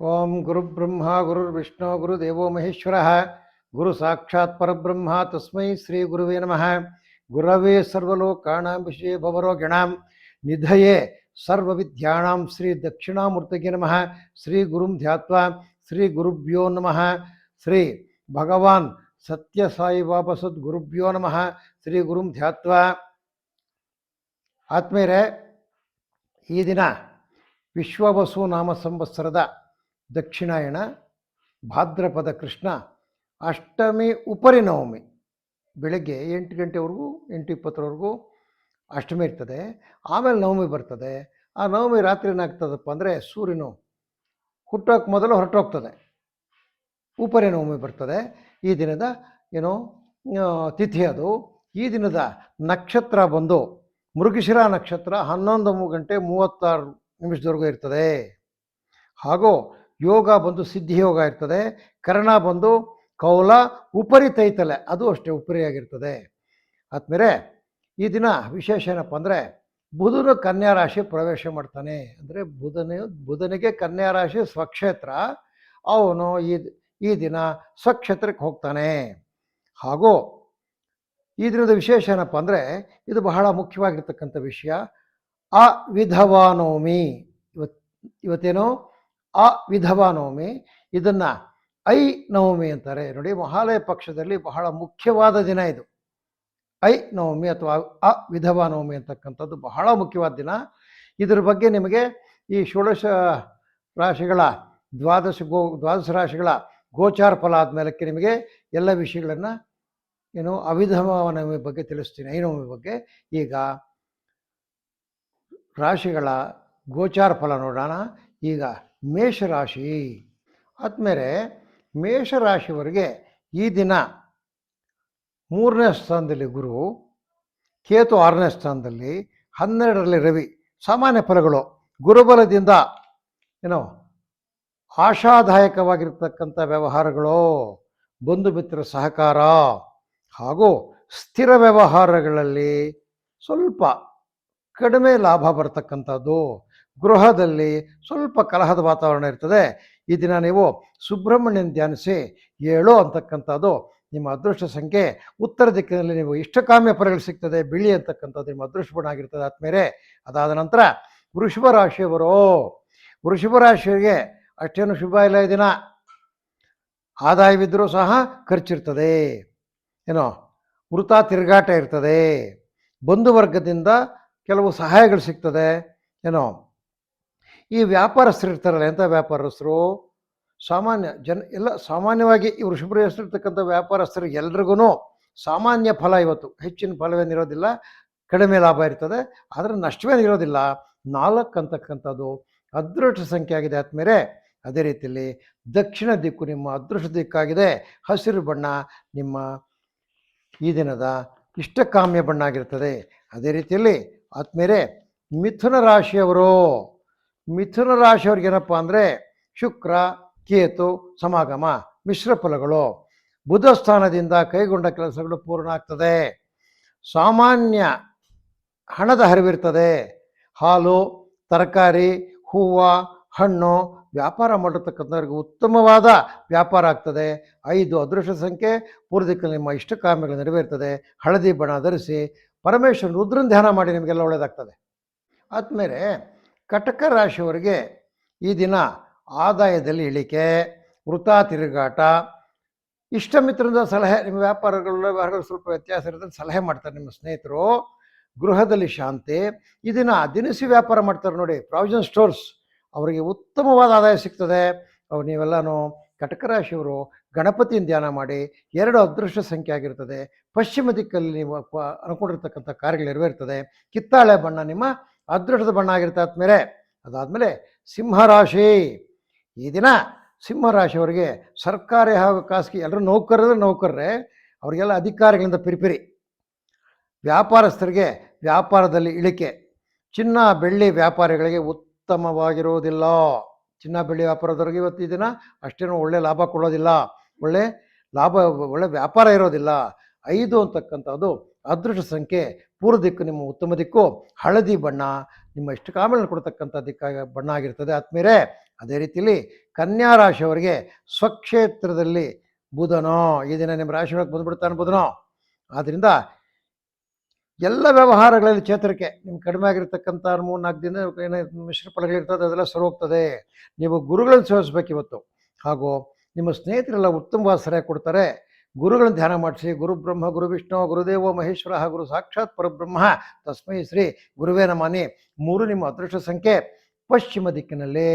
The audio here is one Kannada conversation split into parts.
ಓಂ ಗುರುಬ್ರಹ್ಮ ಗುರುರ್ವಿಷ್ಣು ಗುರುದೇವೋ ಮಹೇಶ್ವರ ಗುರು ಸಾಕ್ಷಾತ್ ಪರಬ್ರಹ್ಮ ತಸ್ಮೈ ಶ್ರೀ ಗುರುವೇ ನಮಃ ಗುರವೇ ಸರ್ವಲೋಕಾಣಾಂ ವಿಷಯ ಭವರೋಗಿಣಾಂ ನಿಧಯೇ ಸರ್ವವಿದ್ಯಾಣಾಂ ಶ್ರೀ ದಕ್ಷಿಣಾಮೂರ್ತಿಗೆ ನಮಃ ಶ್ರೀ ಗುರುಂ ಧ್ಯಾತ್ವಾ ಶ್ರೀ ಗುರುಭ್ಯೋ ನಮಃ ಶ್ರೀ ಭಗವಾನ್ ಸತ್ಯ ಸಾಯಿಬಾಬಾ ಸದ್ಗುರುಭ್ಯೋ ನಮಃ ಶ್ರೀ ಗುರುಂ ಧ್ಯಾತ್ವಾ ಆತ್ಮೀಯರೇ ಈ ದಿನ ವಿಶ್ವವಸು ನಾಮ ಸಂವತ್ಸರದ ದಕ್ಷಿಣಾಯಣ, ಭಾದ್ರಪದ ಕೃಷ್ಣ, ಅಷ್ಟಮಿ ಉಪರಿ ನವಮಿ. ಬೆಳಗ್ಗೆ ಎಂಟು ಗಂಟೆವರೆಗೂ, ಎಂಟು ಇಪ್ಪತ್ತರವರೆಗೂ ಅಷ್ಟಮಿ ಇರ್ತದೆ. ಆಮೇಲೆ ನವಮಿ ಬರ್ತದೆ. ಆ ನವಮಿ ರಾತ್ರಿ ಏನಾಗ್ತದಪ್ಪ ಅಂದರೆ ಸೂರ್ಯನು ಹುಟ್ಟೋಕೆ ಮೊದಲು ಹೊರಟೋಗ್ತದೆ. ಉಪರಿನವಮಿ ಬರ್ತದೆ. ಈ ದಿನದ ಏನೋ ತಿಥಿ ಅದು. ಈ ದಿನದ ನಕ್ಷತ್ರ ಬಂದು ಮೃಗಶಿರ ನಕ್ಷತ್ರ ಹನ್ನೊಂದು ಗಂಟೆ ಮೂವತ್ತಾರು ನಿಮಿಷದವರೆಗೂ ಇರ್ತದೆ. ಹಾಗೂ ಯೋಗ ಬಂದು ಸಿದ್ಧಿಯೋಗ ಇರ್ತದೆ, ಕರ್ಣ ಬಂದು ಕೌಲ ಉಪರಿ ತೈತಲೆ, ಅದು ಅಷ್ಟೇ ಉಪರಿಯಾಗಿರ್ತದೆ. ಆದ್ಮೇಲೆ ಈ ದಿನ ವಿಶೇಷ ಏನಪ್ಪ ಅಂದರೆ ಬುಧನು ಕನ್ಯಾ ರಾಶಿ ಪ್ರವೇಶ ಮಾಡ್ತಾನೆ. ಅಂದರೆ ಬುಧನ, ಬುಧನಿಗೆ ಕನ್ಯಾ ರಾಶಿ ಸ್ವಕ್ಷೇತ್ರ, ಅವನು ಈ ಈ ದಿನ ಸ್ವಕ್ಷೇತ್ರಕ್ಕೆ ಹೋಗ್ತಾನೆ. ಹಾಗೂ ಈ ದಿನದ ವಿಶೇಷ ಏನಪ್ಪ ಅಂದರೆ ಇದು ಬಹಳ ಮುಖ್ಯವಾಗಿರ್ತಕ್ಕಂಥ ವಿಷಯ ಅ ವಿಧವಾನೋಮಿ ಇವತ್, ಇವತ್ತೇನೋ? ಅ ವಿಧವಾ ನವಮಿ, ಇದನ್ನು ಐ ನವಮಿ ಅಂತಾರೆ. ನೋಡಿ, ಮಹಾಲಯ ಪಕ್ಷದಲ್ಲಿ ಬಹಳ ಮುಖ್ಯವಾದ ದಿನ ಇದು. ಐ ನವಮಿ ಅಥವಾ ಅ ವಿಧವಾ ನವಮಿ ಅಂತಕ್ಕಂಥದ್ದು ಬಹಳ ಮುಖ್ಯವಾದ ದಿನ. ಇದ್ರ ಬಗ್ಗೆ ನಿಮಗೆ ಈ ಷೋಡಶ ರಾಶಿಗಳ ದ್ವಾದಶ ಗೋ, ದ್ವಾದಶ ರಾಶಿಗಳ ಗೋಚಾರ ಫಲ ಆದಮೇಲಕ್ಕೆ ನಿಮಗೆ ಎಲ್ಲ ವಿಷಯಗಳನ್ನು ಏನು ಅವಿಧವ ನವಮಿ ಬಗ್ಗೆ ತಿಳಿಸ್ತೀನಿ. ನವಮಿ ಬಗ್ಗೆ ಈಗ ರಾಶಿಗಳ ಗೋಚಾರ ಫಲ ನೋಡೋಣ. ಈಗ ಮೇಷರಾಶಿ. ಆದಮೇಲೆ ಮೇಷರಾಶಿವರೆಗೆ ಈ ದಿನ ಮೂರನೇ ಸ್ಥಾನದಲ್ಲಿ ಗುರು, ಕೇತು ಆರನೇ ಸ್ಥಾನದಲ್ಲಿ, ಹನ್ನೆರಡರಲ್ಲಿ ರವಿ, ಸಾಮಾನ್ಯ ಫಲಗಳು. ಗುರುಬಲದಿಂದ ಏನೋ ಆಶಾದಾಯಕವಾಗಿರ್ತಕ್ಕಂಥ ವ್ಯವಹಾರಗಳು, ಬಂಧು ಮಿತ್ರ ಸಹಕಾರ ಹಾಗೂ ಸ್ಥಿರ ವ್ಯವಹಾರಗಳಲ್ಲಿ ಸ್ವಲ್ಪ ಕಡಿಮೆ ಲಾಭ ಬರ್ತಕ್ಕಂಥದ್ದು. ಗೃಹದಲ್ಲಿ ಸ್ವಲ್ಪ ಕಲಹದ ವಾತಾವರಣ ಇರ್ತದೆ. ಈ ದಿನ ನೀವು ಸುಬ್ರಹ್ಮಣ್ಯನ ಧ್ಯಾನಿಸಿ ಏಳು ಅಂತಕ್ಕಂಥದ್ದು ನಿಮ್ಮ ಅದೃಷ್ಟ ಸಂಖ್ಯೆ. ಉತ್ತರ ದಿಕ್ಕಿನಲ್ಲಿ ನೀವು ಇಷ್ಟಕಾಮ್ಯ ಫಲಗಳು ಸಿಗ್ತದೆ. ಬಿಳಿ ಅಂತಕ್ಕಂಥದ್ದು ನಿಮ್ಮ ಅದೃಷ್ಟ ಗುಣ ಆಗಿರ್ತದೆ. ಆದ್ಮೇಲೆ ಅದಾದ ನಂತರ ವೃಷಭ ರಾಶಿಯವರು. ವೃಷಭ ರಾಶಿಯವರಿಗೆ ಅಷ್ಟೇನು ಶುಭ ಇಲ್ಲ ಈ ದಿನ. ಆದಾಯವಿದ್ದರೂ ಸಹ ಖರ್ಚಿರ್ತದೆ. ಏನೋ ವೃತ ತಿರುಗಾಟ ಇರ್ತದೆ. ಬಂಧು ವರ್ಗದಿಂದ ಕೆಲವು ಸಹಾಯಗಳು ಸಿಗ್ತದೆ. ಏನೋ ಈ ವ್ಯಾಪಾರಸ್ಥರು ಇರ್ತಾರಲ್ಲ, ಎಂಥ ವ್ಯಾಪಾರಸ್ಥರು? ಸಾಮಾನ್ಯ ಜನ, ಎಲ್ಲ ಸಾಮಾನ್ಯವಾಗಿ ಈ ವೃಷಭ ಹೆಸರಿರ್ತಕ್ಕಂಥ ವ್ಯಾಪಾರಸ್ಥರು ಎಲ್ರಿಗೂ ಸಾಮಾನ್ಯ ಫಲ ಇವತ್ತು. ಹೆಚ್ಚಿನ ಫಲವೇನಿರೋದಿಲ್ಲ, ಕಡಿಮೆ ಲಾಭ ಇರ್ತದೆ, ಆದರೆ ನಷ್ಟವೇನಿರೋದಿಲ್ಲ. ನಾಲ್ಕು ಅಂತಕ್ಕಂಥದ್ದು ಅದೃಷ್ಟ ಸಂಖ್ಯೆ ಆಗಿದೆ. ಆದಮೇಲೆ ಅದೇ ರೀತಿಯಲ್ಲಿ ದಕ್ಷಿಣ ದಿಕ್ಕು ನಿಮ್ಮ ಅದೃಷ್ಟ ದಿಕ್ಕಾಗಿದೆ. ಹಸಿರು ಬಣ್ಣ ನಿಮ್ಮ ಈ ದಿನದ ಇಷ್ಟಕಾಮ್ಯ ಬಣ್ಣ ಆಗಿರ್ತದೆ. ಅದೇ ರೀತಿಯಲ್ಲಿ ಆದ್ಮೇಲೆ ಮಿಥುನ ರಾಶಿಯವರು ಮಿಥುನ ರಾಶಿಯವ್ರಿಗೇನಪ್ಪ ಅಂದರೆ ಶುಕ್ರ, ಕೇತು, ಸಮಾಗಮ, ಮಿಶ್ರ ಫಲಗಳು. ಬುಧ ಸ್ಥಾನದಿಂದ ಕೈಗೊಂಡ ಕೆಲಸಗಳು ಪೂರ್ಣ ಆಗ್ತದೆ. ಸಾಮಾನ್ಯ ಹಣದ ಹರಿವಿರ್ತದೆ. ಹಾಲು, ತರಕಾರಿ, ಹೂವು, ಹಣ್ಣು ವ್ಯಾಪಾರ ಮಾಡಿರ್ತಕ್ಕಂಥವ್ರಿಗೆ ಉತ್ತಮವಾದ ವ್ಯಾಪಾರ ಆಗ್ತದೆ. ಐದು ಅದೃಷ್ಟ ಸಂಖ್ಯೆ ಪೂರ್ವದಿಕ್ಕಲ್ಲಿ ನಿಮ್ಮ ಇಷ್ಟ ಕಾಮ್ಯಗಳು ನೆರವೇರ್ತದೆ. ಹಳದಿ ಬಣ್ಣ ಧರಿಸಿ ಪರಮೇಶ್ವರ ರುದ್ರನ ಧ್ಯಾನ ಮಾಡಿ ನಿಮಗೆಲ್ಲ ಒಳ್ಳೆಯದಾಗ್ತದೆ ಆದಮೇಲೆ ಕಟಕ ರಾಶಿಯವರಿಗೆ ಈ ದಿನ ಆದಾಯದಲ್ಲಿ ಇಳಿಕೆ ವೃತಾ ತಿರುಗಾಟ. ಇಷ್ಟ ಮಿತ್ರರಿಂದ ಸಲಹೆ, ನಿಮ್ಮ ವ್ಯಾಪಾರಗಳು, ವ್ಯವಹಾರಗಳು ಸ್ವಲ್ಪ ವ್ಯತ್ಯಾಸ ಇರುತ್ತೆ ಸಲಹೆ ಮಾಡ್ತಾರೆ ನಿಮ್ಮ ಸ್ನೇಹಿತರು. ಗೃಹದಲ್ಲಿ ಶಾಂತಿ. ಈ ದಿನ ದಿನಸಿ ವ್ಯಾಪಾರ ಮಾಡ್ತಾರೆ ನೋಡಿ, ಪ್ರಾವಿಷನ್ ಸ್ಟೋರ್ಸ್. ಅವರಿಗೆ ಉತ್ತಮವಾದ ಆದಾಯ ಸಿಗ್ತದೆ. ಅವ್ರು ನೀವೆಲ್ಲನೂ ಕಟಕ ರಾಶಿಯವರು ಗಣಪತಿಯನ್ನು ಧ್ಯಾನ ಮಾಡಿ, ಎರಡು ಅದೃಷ್ಟ ಸಂಖ್ಯೆ ಆಗಿರ್ತದೆ. ಪಶ್ಚಿಮ ದಿಕ್ಕಲ್ಲಿ ನೀವು ಅನ್ಕೊಂಡಿರ್ತಕ್ಕಂಥ ಕಾರ್ಯಗಳು ಇರ್ತದೆ ಕಿತ್ತಾಳೆ ಬಣ್ಣ ನಿಮ್ಮ ಅದೃಷ್ಟದ ಬಣ್ಣ ಆಗಿರುತ್ತೆ ಆದ್ಮೇಲೆ, ಅದಾದಮೇಲೆ ಸಿಂಹರಾಶಿ. ಈ ದಿನ ಸಿಂಹರಾಶಿಯವರಿಗೆ ಸರ್ಕಾರಿ ಹಾಗೂ ಖಾಸಗಿ ಎಲ್ಲರೂ ನೌಕರರು ನೌಕರರೇ, ಅವರಿಗೆಲ್ಲ ಅಧಿಕಾರಿಗಳಿಂದ ಪಿರಿಪಿರಿ ವ್ಯಾಪಾರಸ್ಥರಿಗೆ ವ್ಯಾಪಾರದಲ್ಲಿ ಇಳಿಕೆ. ಚಿನ್ನ, ಬೆಳ್ಳಿ ವ್ಯಾಪಾರಿಗಳಿಗೆ ಉತ್ತಮವಾಗಿರೋದಿಲ್ಲ ಚಿನ್ನ, ಬೆಳ್ಳಿ ವ್ಯಾಪಾರದವರಿಗೆ ಇವತ್ತು ಈ ದಿನ ಅಷ್ಟೇನು ಒಳ್ಳೆ ಲಾಭ ಕೊಡೋದಿಲ್ಲ. ಒಳ್ಳೆ ಲಾಭ, ಒಳ್ಳೆ ವ್ಯಾಪಾರ ಇರೋದಿಲ್ಲ. ಐದು ಅಂತಕ್ಕಂಥದ್ದು ಅದೃಷ್ಟ ಸಂಖ್ಯೆ ಪೂರ್ವ ದಿಕ್ಕು ನಿಮ್ಮ ಉತ್ತಮ ದಿಕ್ಕು, ಹಳದಿ ಬಣ್ಣ, ನಿಮ್ಮ ಇಷ್ಟಕಾಮಗಳನ್ನು ಕೊಡ್ತಕ್ಕಂಥ ದಿಕ್ಕಾಗಿ ಬಣ್ಣ ಆಗಿರ್ತದೆ. ಆತ್ಮೀಯರೇ ಅದೇ ರೀತಿಯಲ್ಲಿ ಕನ್ಯಾ ರಾಶಿಯವರಿಗೆ ಸ್ವಕ್ಷೇತ್ರದಲ್ಲಿ ಬುಧನೋ, ಈ ದಿನ ನಿಮ್ಮ ರಾಶಿ ಒಳಗೆ ಬಂದ್ಬಿಡ್ತಾನೆ ಬುಧನೋ. ಆದ್ದರಿಂದ ಎಲ್ಲ ವ್ಯವಹಾರಗಳಲ್ಲಿ ಚೇತರಿಕೆ ನಿಮ್ಗೆ ಕಡಿಮೆ ಆಗಿರ್ತಕ್ಕಂಥ ಮೂರು ನಾಲ್ಕು ದಿನ ಏನು ಮಿಶ್ರ ಫಲಗಳಿರ್ತದೆ ಅದೆಲ್ಲ ಸರಿ ಹೋಗ್ತದೆ. ನೀವು ಗುರುಗಳನ್ನು ಸೇವಿಸ್ಬೇಕು ಇವತ್ತು. ಹಾಗೂ ನಿಮ್ಮ ಸ್ನೇಹಿತರೆಲ್ಲ ಉತ್ತಮವಾದ ಸರಿಯಾಗಿ ಕೊಡ್ತಾರೆ. ಗುರುಗಳನ್ನು ಧ್ಯಾನ ಮಾಡಿಸಿ, ಗುರು ಬ್ರಹ್ಮ, ಗುರು ವಿಷ್ಣು ಗುರುದೇವ ಮಹೇಶ್ವರ, ಗುರು ಸಾಕ್ಷಾತ್ ಪರಬ್ರಹ್ಮ, ತಸ್ಮೈ ಶ್ರೀ ಗುರುವೇ ನಮಾನಿ ಮೂರು ನಿಮ್ಮ ಅದೃಷ್ಟ ಸಂಖ್ಯೆ ಪಶ್ಚಿಮ ದಿಕ್ಕಿನಲ್ಲಿ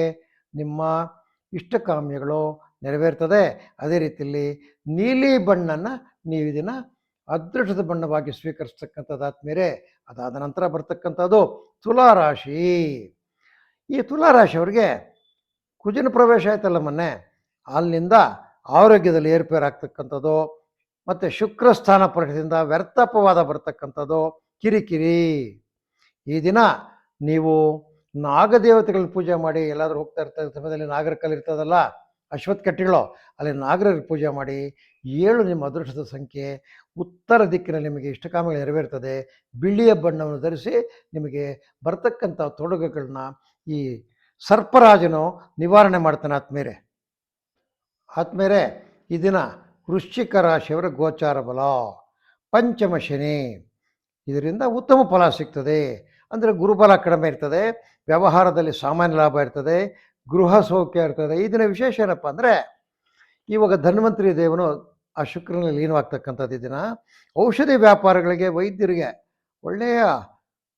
ನಿಮ್ಮ ಇಷ್ಟಕಾಮ್ಯಗಳು ನೆರವೇರ್ತದೆ. ಅದೇ ರೀತಿಯಲ್ಲಿ ನೀಲಿ ಬಣ್ಣನ ನೀವು ಇದನ್ನ ಅದೃಷ್ಟದ ಬಣ್ಣವಾಗಿ ಸ್ವೀಕರಿಸ್ತಕ್ಕಂಥದ್ದು ಆದ್ಮೇಲೆ ಅದಾದ ನಂತರ ಬರ್ತಕ್ಕಂಥದ್ದು ತುಲಾರಾಶಿ. ಈ ತುಲಾರಾಶಿಯವರಿಗೆ ಕುಜನ ಪ್ರವೇಶ ಆಯ್ತಲ್ಲ ಮೊನ್ನೆ, ಅಲ್ಲಿಂದ ಆರೋಗ್ಯದಲ್ಲಿ ಏರ್ಪೇರಾಗ್ತಕ್ಕಂಥದ್ದು, ಮತ್ತು ಶುಕ್ರ ಸ್ಥಾನ ವ್ಯರ್ಥಪವಾದ ಬರ್ತಕ್ಕಂಥದ್ದು, ಕಿರಿಕಿರಿ. ಈ ದಿನ ನೀವು ನಾಗದೇವತೆಗಳ ಪೂಜೆ ಮಾಡಿ ಎಲ್ಲಾದರೂ ಹೋಗ್ತಾ ಇರ್ತಾರೆ ಸಮಯದಲ್ಲಿ ನಾಗರ ಕಲ್ಲು ಇರ್ತದಲ್ಲ ಅಶ್ವತ್ ಕಟ್ಟಿಗಳು ಅಲ್ಲಿ ನಾಗರ ಪೂಜೆ ಮಾಡಿ ಏಳು ನಿಮ್ಮ ಅದೃಷ್ಟದ ಸಂಖ್ಯೆ ಉತ್ತರ ದಿಕ್ಕಿನಲ್ಲಿ ನಿಮಗೆ ಇಷ್ಟಕಾಮಗಳು ನೆರವೇರ್ತದೆ. ಬಿಳಿಯ ಬಣ್ಣವನ್ನು ಧರಿಸಿ ನಿಮಗೆ ಬರ್ತಕ್ಕಂಥ ತೊಡಗುಗಳನ್ನ ಈ ಸರ್ಪರಾಜನು ನಿವಾರಣೆ ಮಾಡ್ತಾನೆ ಆತ್ಮೇರೆ ಆತ್ಮೇರೆ ಈ ದಿನ ವೃಶ್ಚಿಕ ರಾಶಿಯವರ ಗೋಚಾರ ಬಲ. ಪಂಚಮ ಶನಿ. ಇದರಿಂದ ಉತ್ತಮ ಫಲ ಸಿಗ್ತದೆ. ಅಂದರೆ ಗುರುಬಲ ಕಡಿಮೆ ಇರ್ತದೆ. ವ್ಯವಹಾರದಲ್ಲಿ ಸಾಮಾನ್ಯ ಲಾಭ ಇರ್ತದೆ. ಗೃಹ ಸೌಖ್ಯ ಇರ್ತದೆ. ಈ ದಿನ ವಿಶೇಷ ಏನಪ್ಪ ಅಂದರೆ ಇವಾಗ ಧನ್ವಂತರಿ ದೇವನು ಆ ಶುಕ್ರನಲ್ಲಿ ಲೀನವಾಗ್ತಕ್ಕಂಥದ್ದು ದಿನ. ಔಷಧಿ ವ್ಯಾಪಾರಗಳಿಗೆ ವೈದ್ಯರಿಗೆ ಒಳ್ಳೆಯ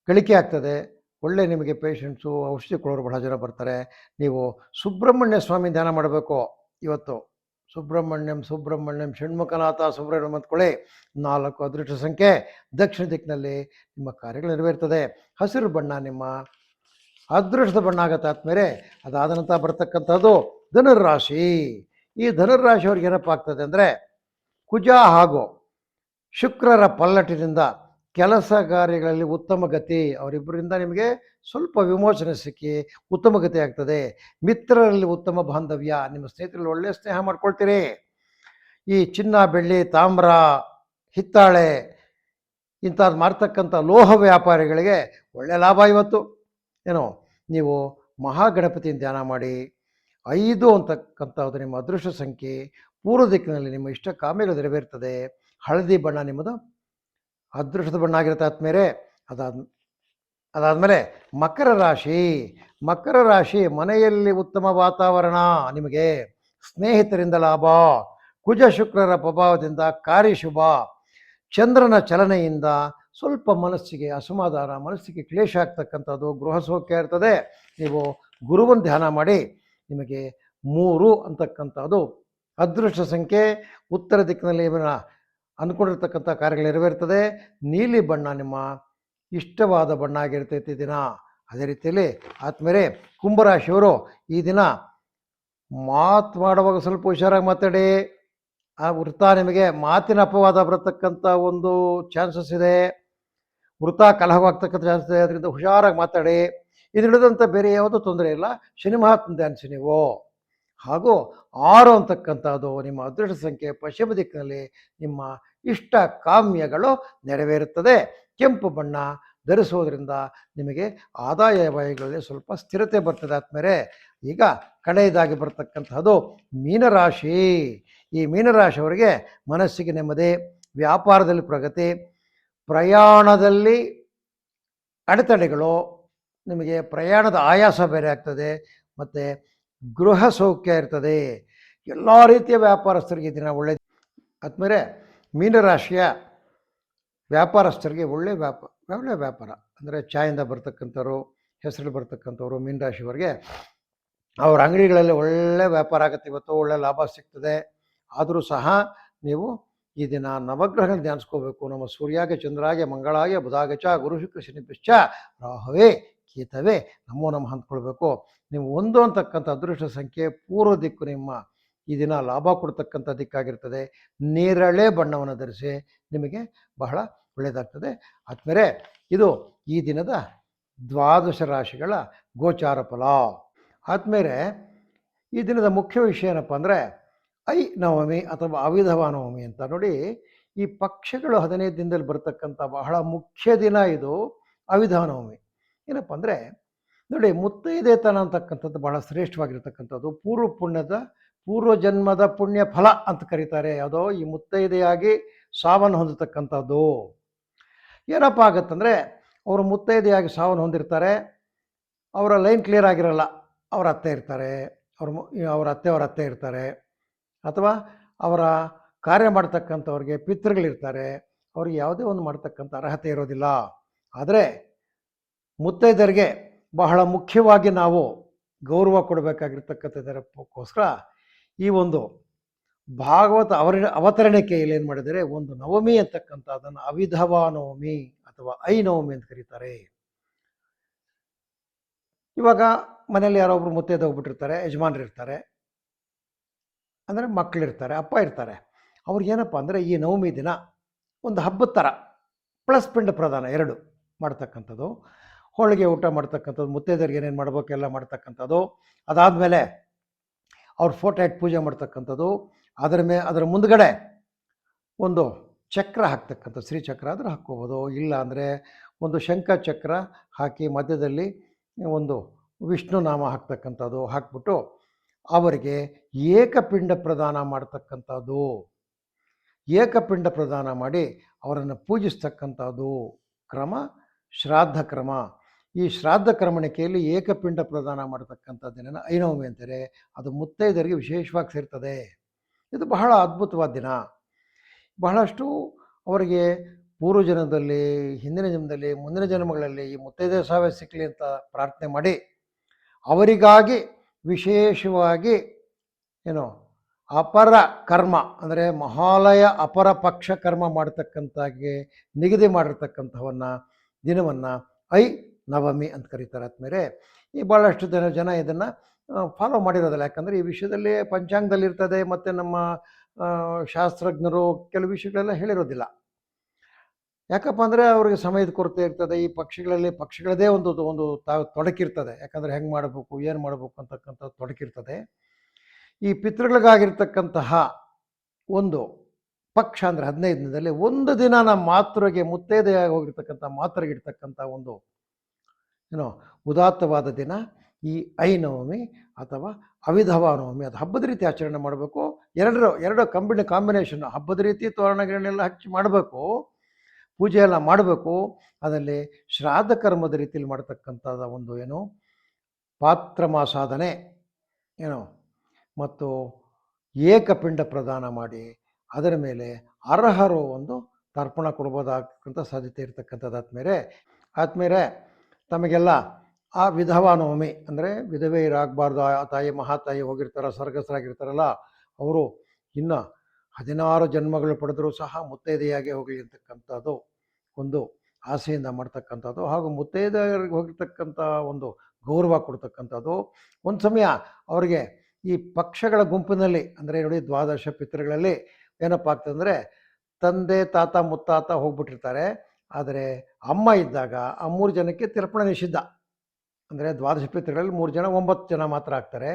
ಗಳಿಕೆ ಆಗ್ತದೆ. ಒಳ್ಳೆ ನಿಮಗೆ ಪೇಷಂಟ್ಸು ಔಷಧಿ ಕೊಡೋರು ಬಹಳ ಜನ ಬರ್ತಾರೆ. ನೀವು ಸುಬ್ರಹ್ಮಣ್ಯ ಸ್ವಾಮಿ ಧ್ಯಾನ ಮಾಡಬೇಕು. ಇವತ್ತು ಸುಬ್ರಹ್ಮಣ್ಯಂ ಸುಬ್ರಹ್ಮಣ್ಯಂ, ಷಣ್ಮುಖನಾಥ, ಸುಬ್ರಹ್ಮಣ್ಯಂ ಅಂದ್ಕೊಳ್ಳಿ ನಾಲ್ಕು ಅದೃಷ್ಟ ಸಂಖ್ಯೆ ದಕ್ಷಿಣ ದಿಕ್ಕಿನಲ್ಲಿ ನಿಮ್ಮ ಕಾರ್ಯಗಳು ನೆರವೇರ್ತದೆ. ಹಸಿರು ಬಣ್ಣ ನಿಮ್ಮ ಅದೃಷ್ಟದ ಬಣ್ಣ ಆಗತ್ತೆ ಆದ್ಮೇಲೆ ಅದಾದ ನಂತರ ಬರ್ತಕ್ಕಂಥದ್ದು ಧನುರ್ರಾಶಿ. ಈ ಧನುರ್ರಾಶಿಯವ್ರಿಗೆ ಏನಪ್ಪ ಆಗ್ತದೆ ಅಂದರೆ ಕುಜ ಹಾಗೂ ಶುಕ್ರರ ಪಲ್ಲಟದಿಂದ ಕೆಲಸ ಕಾರ್ಯಗಳಲ್ಲಿ ಉತ್ತಮ ಗತಿ, ಅವರಿಬ್ಬರಿಂದ ನಿಮಗೆ ಸ್ವಲ್ಪ ವಿಮೋಚನೆ ಸಿಕ್ಕಿ ಉತ್ತಮ ಗತಿ ಆಗ್ತದೆ. ಮಿತ್ರರಲ್ಲಿ ಉತ್ತಮ ಬಾಂಧವ್ಯ, ನಿಮ್ಮ ಸ್ನೇಹಿತರಲ್ಲಿ ಒಳ್ಳೆಯ ಸ್ನೇಹ ಮಾಡ್ಕೊಳ್ತೀರಿ. ಈ ಚಿನ್ನ, ಬೆಳ್ಳಿ, ತಾಮ್ರ, ಹಿತ್ತಾಳೆ ಇಂಥದ್ದು ಮಾರ್ತಕ್ಕಂಥ ಲೋಹ ವ್ಯಾಪಾರಿಗಳಿಗೆ ಒಳ್ಳೆಯ ಲಾಭ ಇವತ್ತು. ಏನೋ, ನೀವು ಮಹಾಗಣಪತಿಯನ್ನು ಧ್ಯಾನ ಮಾಡಿ, ಐದು ಅಂತಕ್ಕಂಥದ್ದು ನಿಮ್ಮ ಅದೃಷ್ಟ ಸಂಖ್ಯೆ ಪೂರ್ವ ದಿಕ್ಕಿನಲ್ಲಿ ನಿಮ್ಮ ಇಷ್ಟ ಕಾಮ್ಯಗಳು ನೆರವೇರ್ತದೆ. ಹಳದಿ ಬಣ್ಣ ನಿಮ್ಮದು ಅದೃಷ್ಟದ ಬಣ್ಣ ಆಗಿರುತ್ತೆ ಆದ್ಮೇಲೆ ಅದಾದ, ಅದಾದಮೇಲೆ ಮಕರ ರಾಶಿ. ಮಕರ ರಾಶಿ ಮನೆಯಲ್ಲಿ ಉತ್ತಮ ವಾತಾವರಣ, ನಿಮಗೆ ಸ್ನೇಹಿತರಿಂದ ಲಾಭ, ಕುಜ ಶುಕ್ರರ ಪ್ರಭಾವದಿಂದ ಕಾರ್ಯಶುಭ ಚಂದ್ರನ ಚಲನೆಯಿಂದ ಸ್ವಲ್ಪ ಮನಸ್ಸಿಗೆ ಅಸಮಾಧಾನ, ಮನಸ್ಸಿಗೆ ಕ್ಲೇಶ ಆಗ್ತಕ್ಕಂಥದ್ದು ಗೃಹ ಸೌಖ್ಯ ಇರ್ತದೆ. ನೀವು ಗುರುವನ್ನು ಧ್ಯಾನ ಮಾಡಿ ನಿಮಗೆ ಮೂರು ಅಂತಕ್ಕಂಥದ್ದು. ಅದೃಷ್ಟ ಸಂಖ್ಯೆ, ಉತ್ತರ ದಿಕ್ಕಿನಲ್ಲಿ ಅಂದ್ಕೊಂಡಿರ್ತಕ್ಕಂಥ ಕಾರ್ಯಗಳು ನೆರವೇರ್ತದೆ. ನೀಲಿ ಬಣ್ಣ ನಿಮ್ಮ ಇಷ್ಟವಾದ ಬಣ್ಣ ಆಗಿರ್ತೈತಿ ದಿನ. ಅದೇ ರೀತಿಯಲ್ಲಿ ಆದ್ಮೇಲೆ ಕುಂಭರಾಶಿಯವರು ಈ ದಿನ ಮಾತು ಮಾಡುವಾಗ ಸ್ವಲ್ಪ ಹುಷಾರಾಗಿ ಮಾತಾಡಿ. ಆ ವೃತ್ತ ನಿಮಗೆ ಮಾತಿನ ಅಪವಾದ ಬರತಕ್ಕಂಥ ಒಂದು ಚಾನ್ಸಸ್ ಇದೆ. ವೃತ್ತ ಕಲಹವಾಗ್ತಕ್ಕಂಥ ಚಾನ್ಸಸ್ ಇದೆ. ಅದರಿಂದ ಹುಷಾರಾಗಿ ಮಾತಾಡಿ. ಇದು ಹಿಡಿದಂಥ ಬೇರೆ ಯಾವುದೂ ತೊಂದರೆ ಇಲ್ಲ. ಶನಿ ಮಹಾತ್ಮ ಧ್ಯಾನಿಸಿ ನೀವು. ಹಾಗೂ ಆರು ಅಂತಕ್ಕಂಥದ್ದು ನಿಮ್ಮ ಅದೃಷ್ಟ ಸಂಖ್ಯೆ ಪಶ್ಚಿಮ ದಿಕ್ಕಿನಲ್ಲಿ ನಿಮ್ಮ ಇಷ್ಟ ಕಾಮ್ಯಗಳು ನೆರವೇರುತ್ತದೆ. ಕೆಂಪು ಬಣ್ಣ ಧರಿಸೋದ್ರಿಂದ ನಿಮಗೆ ಆದಾಯ ವ್ಯಯಗಳಲ್ಲಿ ಸ್ವಲ್ಪ ಸ್ಥಿರತೆ ಬರ್ತದೆ ಆದಮೇಲೆ ಈಗ ಕಡೆಯದಾಗಿ ಬರ್ತಕ್ಕಂತಹದ್ದು ಮೀನರಾಶಿ. ಈ ಮೀನರಾಶಿಯವರಿಗೆ ಮನಸ್ಸಿಗೆ ನೆಮ್ಮದಿ, ವ್ಯಾಪಾರದಲ್ಲಿ ಪ್ರಗತಿ, ಪ್ರಯಾಣದಲ್ಲಿ ಅಡೆತಡೆಗಳು, ನಿಮಗೆ ಪ್ರಯಾಣದ ಆಯಾಸ ಬೇರೆ ಆಗ್ತದೆ. ಮತ್ತು ಗೃಹ ಸೌಖ್ಯ ಇರ್ತದೆ. ಎಲ್ಲ ರೀತಿಯ ವ್ಯಾಪಾರಸ್ಥರಿಗೆ ದಿನ ಒಳ್ಳೆ ಆದ್ಮೇಲೆ ಮೀನರಾಶಿಯ ವ್ಯಾಪಾರಸ್ಥರಿಗೆ ಒಳ್ಳೆ ವ್ಯಾಪಾರ ಒಳ್ಳೆ ವ್ಯಾಪಾರ. ಅಂದರೆ ಚಾಯಿಂದ ಬರ್ತಕ್ಕಂಥವ್ರು ಹೆಸರು ಬರ್ತಕ್ಕಂಥವ್ರು ಮೀನರಾಶಿಯವರಿಗೆ ಅವ್ರ ಅಂಗಡಿಗಳಲ್ಲಿ ಒಳ್ಳೆ ವ್ಯಾಪಾರ ಆಗುತ್ತೆ. ಇವತ್ತು ಒಳ್ಳೆ ಲಾಭ ಸಿಗ್ತದೆ. ಆದರೂ ಸಹ ನೀವು ಈ ದಿನ ನವಗ್ರಹಗಳನ್ನ ಧ್ಯಾನಿಸ್ಕೋಬೇಕು. ನಮ್ಮ ಸೂರ್ಯಾಗೆ, ಚಂದ್ರಾಗೆ, ಮಂಗಳಾಗೆ ಬುಧಾಗಚ ಗುರು ಶುಕ್ರ ಶನಿ ಪಿಶ್ಚ ರಾಹುವೇ ಕೀತವೇ ನಮೋ ನಮ್ಮ ಅಂದ್ಕೊಳ್ಬೇಕು ನೀವು ಒಂದು ಅಂತಕ್ಕಂಥ ಅದೃಷ್ಟ ಸಂಖ್ಯೆ ಪೂರ್ವ ದಿಕ್ಕು ನಿಮ್ಮ ಈ ದಿನ ಲಾಭ ಕೊಡ್ತಕ್ಕಂಥ ದಿಕ್ಕಾಗಿರ್ತದೆ. ನೇರಳೆ ಬಣ್ಣವನ್ನು ಧರಿಸಿ ನಿಮಗೆ ಬಹಳ ಒಳ್ಳೆಯದಾಗ್ತದೆ. ಆದ್ಮೇಲೆ ಇದು ಈ ದಿನದ ದ್ವಾದಶ ರಾಶಿಗಳ ಗೋಚಾರ ಫಲ. ಆದ್ಮೇಲೆ ಈ ದಿನದ ಮುಖ್ಯ ವಿಷಯ ಏನಪ್ಪ ಅಂದರೆ ಐ ನವಮಿ ಅಥವಾ ಅವಿಧವ ನವಮಿ ಅಂತ ನೋಡಿ ಈ ಪಕ್ಷಗಳು ಹದಿನೈದು ದಿನದಲ್ಲಿ ಬರ್ತಕ್ಕಂಥ ಬಹಳ ಮುಖ್ಯ ದಿನ ಇದು ಅವಿಧವ ನವಮಿ. ಏನಪ್ಪ ಅಂದರೆ, ನೋಡಿ ಮುತ್ತೈದೆತನ ಅಂತಕ್ಕಂಥದ್ದು ಬಹಳ ಶ್ರೇಷ್ಠವಾಗಿರ್ತಕ್ಕಂಥದ್ದು. ಪೂರ್ವ ಪುಣ್ಯದ, ಪೂರ್ವ ಜನ್ಮದ ಪುಣ್ಯ ಫಲ ಅಂತ ಕರೀತಾರೆ. ಯಾವುದೋ ಈ ಮುತ್ತೈದೆಯಾಗಿ ಸಾವನ್ನು ಹೊಂದತಕ್ಕಂಥದ್ದು. ಏನಪ್ಪ ಆಗತ್ತಂದರೆ, ಅವರು ಮುತ್ತೈದೆಯಾಗಿ ಸಾವನ್ನು ಹೊಂದಿರ್ತಾರೆ. ಅವರ ಲೈನ್ ಕ್ಲಿಯರ್ ಆಗಿರಲ್ಲ. ಅವರ ಅತ್ತೆ ಇರ್ತಾರೆ. ಅವ್ರ ಅವರ ಅತ್ತೆ ಅವರ ಅತ್ತೆ ಇರ್ತಾರೆ. ಅಥವಾ ಅವರ ಕಾರ್ಯ ಮಾಡ್ತಕ್ಕಂಥವ್ರಿಗೆ ಪಿತೃಗಳಿರ್ತಾರೆ. ಅವ್ರಿಗೆ ಯಾವುದೇ ಒಂದು ಮಾಡ್ತಕ್ಕಂಥ ಅರ್ಹತೆ ಇರೋದಿಲ್ಲ. ಆದರೆ ಮುತ್ತೈದರಿಗೆ ಬಹಳ ಮುಖ್ಯವಾಗಿ ನಾವು ಗೌರವ ಕೊಡಬೇಕಾಗಿರ್ತಕ್ಕಂಥದ್ದಕ್ಕೋಸ್ಕರ ಈ ಒಂದು ಭಾಗವತ ಅವರ ಅವತರಣಿಕೆಯಲ್ಲಿ ಏನು ಮಾಡಿದರೆ ಒಂದು ನವಮಿ ಅಂತಕ್ಕಂಥದ್ದನ್ನು ಅವಿಧವಾ ನವಮಿ ಅಥವಾ ಐ ನವಮಿ ಅಂತ ಕರೀತಾರೆ. ಇವಾಗ ಮನೇಲಿ ಯಾರೊಬ್ರು ಮುತ್ತೈದ ಹೋಗ್ಬಿಟ್ಟಿರ್ತಾರೆ, ಯಜಮಾನ್ರು ಇರ್ತಾರೆ, ಅಂದರೆ ಮಕ್ಕಳಿರ್ತಾರೆ ಅಪ್ಪ ಇರ್ತಾರೆ. ಅವ್ರಿಗೇನಪ್ಪ ಅಂದರೆ ಈ ನವಮಿ ದಿನ ಒಂದು ಹಬ್ಬದ ಥರ ಪ್ಲಸ್ ಪಿಂಡ ಪ್ರದಾನ ಎರಡು ಮಾಡ್ತಕ್ಕಂಥದ್ದು. ಹೋಳಿಗೆ ಊಟ ಮಾಡ್ತಕ್ಕಂಥದ್ದು ಮುತ್ತೈದರಿಗೆ ಏನೇನು ಮಾಡಬೇಕು ಎಲ್ಲ ಮಾಡ್ತಕ್ಕಂಥದ್ದು, ಅದಾದಮೇಲೆ ಅವ್ರ ಫೋಟೋ ಇಟ್ಟು ಪೂಜೆ ಮಾಡ್ತಕ್ಕಂಥದ್ದು, ಅದರ ಮೇ, ಅದರ ಮುಂದ್ಗಡೆ ಒಂದು ಚಕ್ರ ಹಾಕ್ತಕ್ಕಂಥ ಶ್ರೀಚಕ್ರ ಆದರೆ ಹಾಕ್ಕೋಬೋದು, ಇಲ್ಲ ಅಂದರೆ ಒಂದು ಶಂಖ ಚಕ್ರ ಹಾಕಿ ಮಧ್ಯದಲ್ಲಿ ಒಂದು ವಿಷ್ಣು ನಾಮ ಹಾಕ್ತಕ್ಕಂಥದ್ದು, ಹಾಕ್ಬಿಟ್ಟು ಅವರಿಗೆ ಏಕಪಿಂಡ ಪ್ರದಾನ ಮಾಡ್ತಕ್ಕಂಥದ್ದು. ಏಕಪಿಂಡ ಪ್ರದಾನ ಮಾಡಿ ಅವರನ್ನು ಪೂಜಿಸ್ತಕ್ಕಂಥದ್ದು. ಕ್ರಮ, ಶ್ರಾದ್ದ ಕ್ರಮ. ಈ ಶ್ರಾದ್ದ ಕ್ರಮಣಿಕೆಯಲ್ಲಿ ಏಕಪಿಂಡ ಪ್ರದಾನ ಮಾಡತಕ್ಕಂಥದ್ದನ್ನು ಐನವಮಿ ಅಂತಾರೆ, ಅದು ಮುತ್ತೈದರಿಗೆ ವಿಶೇಷವಾಗಿ ಸೇರ್ತದೆ. ಇದು ಬಹಳ ಅದ್ಭುತವಾದ ದಿನ. ಬಹಳಷ್ಟು ಅವರಿಗೆ ಪೂರ್ವ ಜನ್ಮದಲ್ಲಿ, ಹಿಂದಿನ ಜನ್ಮದಲ್ಲಿ, ಮುಂದಿನ ಜನ್ಮಗಳಲ್ಲಿ ಈ ಮುತ್ತೈದೆ ಸಾವೇ ಸಿಕ್ಕಲಿ ಅಂತ ಪ್ರಾರ್ಥನೆ ಮಾಡಿ, ಅವರಿಗಾಗಿ ವಿಶೇಷವಾಗಿ ಏನು ಅಪರ ಕರ್ಮ ಅಂದರೆ ಮಹಾಲಯ ಅಪರ ಪಕ್ಷ ಕರ್ಮ ಮಾಡ್ತಕ್ಕಂಥಾಗೆ ನಿಗದಿ ಮಾಡಿರ್ತಕ್ಕಂಥವನ್ನ ದಿನವನ್ನು ಐ ನವಮಿ ಅಂತ ಕರೀತಾರೆ. ಆದ್ಮೇಲೆ ಈ ಭಾಳಷ್ಟು ಜನ ಜನ ಇದನ್ನು ಫಾಲೋ ಮಾಡಿರೋದಿಲ್ಲ. ಯಾಕಂದರೆ ಈ ವಿಷಯದಲ್ಲಿ ಪಂಚಾಂಗದಲ್ಲಿ ಇರ್ತದೆ ಮತ್ತು ನಮ್ಮ ಶಾಸ್ತ್ರಜ್ಞರು ಕೆಲವು ವಿಷಯಗಳೆಲ್ಲ ಹೇಳಿರೋದಿಲ್ಲ. ಯಾಕಪ್ಪ ಅಂದರೆ ಅವ್ರಿಗೆ ಸಮಯದ ಕೊರತೆ ಇರ್ತದೆ. ಈ ಪಕ್ಷಿಗಳಲ್ಲಿ ಪಕ್ಷಿಗಳದೇ ಒಂದು ಒಂದು ತ, ತೊಡಕಿರ್ತದೆ. ಯಾಕಂದರೆ ಹೆಂಗೆ ಮಾಡಬೇಕು, ಏನು ಮಾಡಬೇಕು ಅಂತಕ್ಕಂಥ ತೊಡಕಿರ್ತದೆ. ಈ ಪಿತೃಗಳಿಗಾಗಿರ್ತಕ್ಕಂತಹ ಒಂದು ಪಕ್ಷ ಅಂದರೆ ಹದಿನೈದು ದಿನದಲ್ಲಿ ಒಂದು ದಿನ ನಮ್ಮ ಮಾತೃಗೆ ಮುತ್ತೈದೆಯಾಗಿ ಹೋಗಿರ್ತಕ್ಕಂಥ ಮಾತೃಗಿರ್ತಕ್ಕಂಥ ಒಂದು ಏನೋ ಉದಾತ್ತವಾದ ದಿನ, ಈ ಐನವಮಿ ನವಮಿ ಅಥವಾ ಅವಿಧವ ನವಮಿ, ಅದು ಹಬ್ಬದ ರೀತಿ ಆಚರಣೆ ಮಾಡಬೇಕು. ಎರಡರ ಎರಡು ಕಂಬಿನ ಕಾಂಬಿನೇಷನ್ ಹಬ್ಬದ ರೀತಿ ತೋರಣಗಳನ್ನೆಲ್ಲ ಹಚ್ಚಿ ಮಾಡಬೇಕು. ಪೂಜೆ ಎಲ್ಲ ಮಾಡಬೇಕು. ಅದರಲ್ಲಿ ಶ್ರಾದ್ದ ಕರ್ಮದ ರೀತಿಯಲ್ಲಿ ಮಾಡತಕ್ಕಂಥದ ಒಂದು ಏನು ಪಾತ್ರಮಾಸಾಧನೆ ಏನು, ಮತ್ತು ಏಕಪಿಂಡ ಪ್ರದಾನ ಮಾಡಿ, ಅದರ ಮೇಲೆ ಅರ್ಹರು ಒಂದು ತರ್ಪಣ ಕೊಡ್ಬೋದಾಗತಕ್ಕಂಥ ಸಾಧ್ಯತೆ ಇರತಕ್ಕಂಥದ್ದು. ಆದ್ಮೇಲೆ ಆದ್ಮೇಲೆ ತಮಗೆಲ್ಲ ಆ ವಿಧವಾ ನವಮಿ ಅಂದರೆ ವಿಧವೆಯರಾಗಬಾರ್ದು ಆ ತಾಯಿ ಮಹಾತಾಯಿ ಹೋಗಿರ್ತಾರ, ಸ್ವರ್ಗಸ್ಥರಾಗಿರ್ತಾರಲ್ಲ, ಅವರು ಇನ್ನು ಹದಿನಾರು ಜನ್ಮಗಳು ಪಡೆದರೂ ಸಹ ಮುತ್ತೈದೆಯಾಗಿ ಹೋಗಲಿ ಅಂತಕ್ಕಂಥದ್ದು ಒಂದು ಆಸೆಯಿಂದ ಮಾಡ್ತಕ್ಕಂಥದ್ದು ಹಾಗೂ ಮುತ್ತೈದೆಯರಿಗೆ ಹೋಗಿರ್ತಕ್ಕಂಥ ಒಂದು ಗೌರವ ಕೊಡ್ತಕ್ಕಂಥದ್ದು. ಒಂದು ಸಮಯ ಅವರಿಗೆ ಈ ಪಕ್ಷಗಳ ಗುಂಪಿನಲ್ಲಿ, ಅಂದರೆ ನೋಡಿ ದ್ವಾದಶ ಪಿತೃಗಳಲ್ಲಿ ಏನಪ್ಪ ಆಗ್ತದಂದರೆ ತಂದೆ, ತಾತ, ಮುತ್ತಾತ ಹೋಗ್ಬಿಟ್ಟಿರ್ತಾರೆ. ಆದರೆ ಅಮ್ಮ ಇದ್ದಾಗ ಆ ಮೂರು ಜನಕ್ಕೆ ತಿರ್ಪಣ ನಿಷಿದ್ಧ. ಅಂದರೆ ದ್ವಾದಶ ಪಿತೃಗಳಲ್ಲಿ ಮೂರು ಜನ, ಒಂಬತ್ತು ಜನ ಮಾತ್ರ ಆಗ್ತಾರೆ.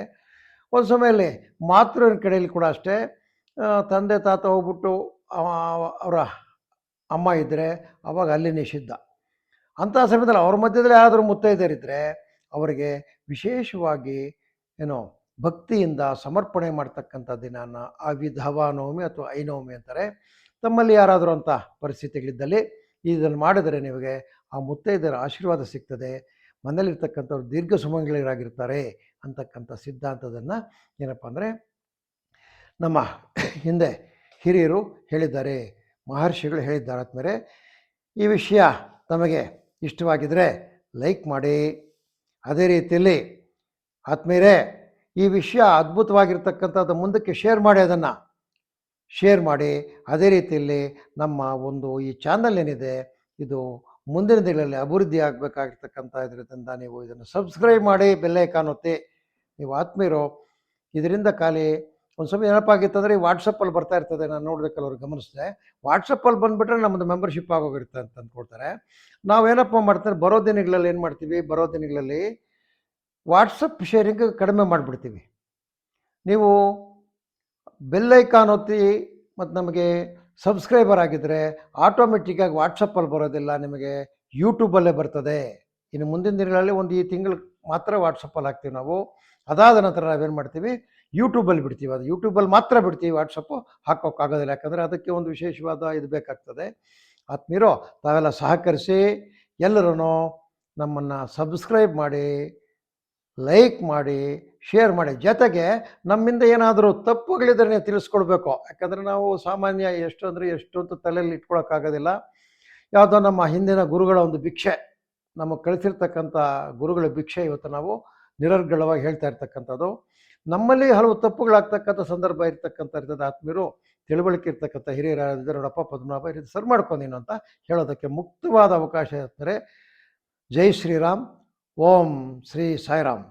ಒಂದು ಸಮಯದಲ್ಲಿ ಮಾತೃವಿನ ಕಡೆಯಲ್ಲಿ ಕೂಡ ಅಷ್ಟೇ ತಂದೆ, ತಾತ ಹೋಗ್ಬಿಟ್ಟು ಅವರ ಅಮ್ಮ ಇದ್ದರೆ ಅವಾಗ ಅಲ್ಲಿ ನಿಷಿದ್ಧ. ಅಂಥ ಸಮಯದಲ್ಲಿ ಅವ್ರ ಮಧ್ಯದಲ್ಲಿ ಯಾರಾದರೂ ಮುತ್ತೈದರಿದ್ದರೆ ಅವರಿಗೆ ವಿಶೇಷವಾಗಿ ಏನು ಭಕ್ತಿಯಿಂದ ಸಮರ್ಪಣೆ ಮಾಡ್ತಕ್ಕಂಥ ದಿನಾನ ಆ ವಿಧವಾ ನವಮಿ ಅಥವಾ ಐನವಮಿ ಅಂತಾರೆ. ತಮ್ಮಲ್ಲಿ ಯಾರಾದರೂ ಅಂಥ ಪರಿಸ್ಥಿತಿಗಳಿದ್ದಲ್ಲಿ ಇದನ್ನು ಮಾಡಿದರೆ ನಿಮಗೆ ಆ ಮುತ್ತೈದರ ಆಶೀರ್ವಾದ ಸಿಗ್ತದೆ. ಮನೆಯಲ್ಲಿರ್ತಕ್ಕಂಥವ್ರು ದೀರ್ಘ ಸುಮಂಗಲಿರಾಗಿರ್ತಾರೆ ಅಂತಕ್ಕಂಥ ಸಿದ್ಧಾಂತದನ್ನು ಏನಪ್ಪ ಅಂದರೆ ನಮ್ಮ ಹಿಂದೆ ಹಿರಿಯರು ಹೇಳಿದ್ದಾರೆ, ಮಹರ್ಷಿಗಳು ಹೇಳಿದ್ದಾರೆ. ಆದ್ಮೇಲೆ ಈ ವಿಷಯ ತಮಗೆ ಇಷ್ಟವಾಗಿದ್ದರೆ ಲೈಕ್ ಮಾಡಿ. ಅದೇ ರೀತಿಯಲ್ಲಿ ಆದ್ಮೇಲೆ ಈ ವಿಷಯ ಅದ್ಭುತವಾಗಿರ್ತಕ್ಕಂಥದ್ದು ಮುಂದಕ್ಕೆ ಶೇರ್ ಮಾಡಿ ಅದನ್ನು. ಶೇರ್ ಮಾಡಿ. ಅದೇ ರೀತಿಯಲ್ಲಿ ನಮ್ಮ ಒಂದು ಈ ಚಾನಲ್ ಏನಿದೆ, ಇದು ಮುಂದಿನ ದಿನಗಳಲ್ಲಿ ಅಭಿವೃದ್ಧಿ ಆಗಬೇಕಾಗಿರ್ತಕ್ಕಂಥ ಇದರಿಂದ ನೀವು ಇದನ್ನು ಸಬ್ಸ್ಕ್ರೈಬ್ ಮಾಡಿ ಬೆಲ್ಲೆ ಕಾಣುತ್ತೆ ನೀವು ಆತ್ಮೀಯರು, ಇದರಿಂದ ಖಾಲಿ ಒಂದು ಸ್ವಲ್ಪ ನೆನಪಾಗಿತ್ತಂದರೆ ಈ ವಾಟ್ಸಪ್ಪಲ್ಲಿ ಬರ್ತಾ ಇರ್ತದೆ, ನಾನು ನೋಡಬೇಕಲ್ಲ ಅವ್ರು ಗಮನಿಸಿದೆ. ವಾಟ್ಸಪ್ಪಲ್ಲಿ ಬಂದುಬಿಟ್ರೆ ನಮ್ಮದು ಮೆಂಬರ್ಶಿಪ್ ಆಗೋಗಿರುತ್ತೆ ಅಂತ ಅಂದ್ಕೊಡ್ತಾರೆ ನಾವೇನಪ್ಪ ಮಾಡ್ತಾರೆ ಬರೋ ದಿನಗಳಲ್ಲಿ ಏನು ಮಾಡ್ತೀವಿ, ಬರೋ ದಿನಗಳಲ್ಲಿ ವಾಟ್ಸಪ್ ಶೇರಿಂಗ್ ಕಡಿಮೆ ಮಾಡಿಬಿಡ್ತೀವಿ. ನೀವು ಬೆಲ್ಲೈಕಾನ್ ಒತ್ತಿ ಮತ್ತು ನಮಗೆ ಸಬ್ಸ್ಕ್ರೈಬರ್ ಆಗಿದ್ದರೆ ಆಟೋಮೆಟಿಕ್ಕಾಗಿ ವಾಟ್ಸಪ್ಪಲ್ಲಿ ಬರೋದಿಲ್ಲ, ನಿಮಗೆ ಯೂಟ್ಯೂಬಲ್ಲೇ ಬರ್ತದೆ. ಇನ್ನು ಮುಂದಿನ ದಿನಗಳಲ್ಲಿ ಒಂದು ಈ ತಿಂಗಳು ಮಾತ್ರ ವಾಟ್ಸಪ್ಪಲ್ಲಿ ಹಾಕ್ತೀವಿ ನಾವು. ಅದಾದ ನಂತರ ನಾವೇನು ಮಾಡ್ತೀವಿ? ಯೂಟ್ಯೂಬಲ್ಲಿ ಬಿಡ್ತೀವಿ. ಅದು ಯೂಟ್ಯೂಬಲ್ಲಿ ಮಾತ್ರ ಬಿಡ್ತೀವಿ ವಾಟ್ಸಪ್ಪು ಹಾಕೋಕ್ಕಾಗೋದಿಲ್ಲ. ಯಾಕಂದರೆ ಅದಕ್ಕೆ ಒಂದು ವಿಶೇಷವಾದ ಇದು ಬೇಕಾಗ್ತದೆ. ಆತ್ಮೀರೋ, ತಾವೆಲ್ಲ ಸಹಕರಿಸಿ ಎಲ್ಲರೂ ನಮ್ಮನ್ನು ಸಬ್ಸ್ಕ್ರೈಬ್ ಮಾಡಿ ಲೈಕ್ ಮಾಡಿ ಶೇರ್ ಮಾಡಿ. ಜೊತೆಗೆ ನಮ್ಮಿಂದ ಏನಾದರೂ ತಪ್ಪುಗಳಿದ್ರೆ ತಿಳಿಸ್ಕೊಡ್ಬೇಕು. ಯಾಕಂದರೆ ನಾವು ಸಾಮಾನ್ಯ ಎಷ್ಟು ಅಂದರೆ ಎಷ್ಟು ಅಂತ ತಲೆಯಲ್ಲಿ ಇಟ್ಕೊಳಕ್ಕಾಗೋದಿಲ್ಲ. ಯಾವುದೋ ನಮ್ಮ ಹಿಂದಿನ ಗುರುಗಳ ಒಂದು ಭಿಕ್ಷೆ ನಮಗೆ ಕಳಿಸಿರ್ತಕ್ಕಂಥ ಗುರುಗಳ ಭಿಕ್ಷೆ ಇವತ್ತು ನಾವು ನಿರರ್ಗಳವಾಗಿ ಹೇಳ್ತಾ ಇರ್ತಕ್ಕಂಥದ್ದು. ನಮ್ಮಲ್ಲಿ ಹಲವು ತಪ್ಪುಗಳಾಗ್ತಕ್ಕಂಥ ಸಂದರ್ಭ ಇರ್ತಕ್ಕಂಥ ಇರ್ತದೆ. ಆತ್ಮೀಯರು ತಿಳುವಳಿಕೆ ಇರ್ತಕ್ಕಂಥ ಹಿರಿಯರ ನೋಡಪ್ಪ, ಪದ್ಮನಾಭ, ಇದು ಸರ್ ಮಾಡ್ಕೊಂಡಿನ ಅಂತ ಹೇಳೋದಕ್ಕೆ ಮುಕ್ತವಾದ ಅವಕಾಶ ಇರ್ತಾರೆ ಜೈ ಶ್ರೀರಾಮ್. ಓಂ ಶ್ರೀ ಸಾಯಿರಾಮ್.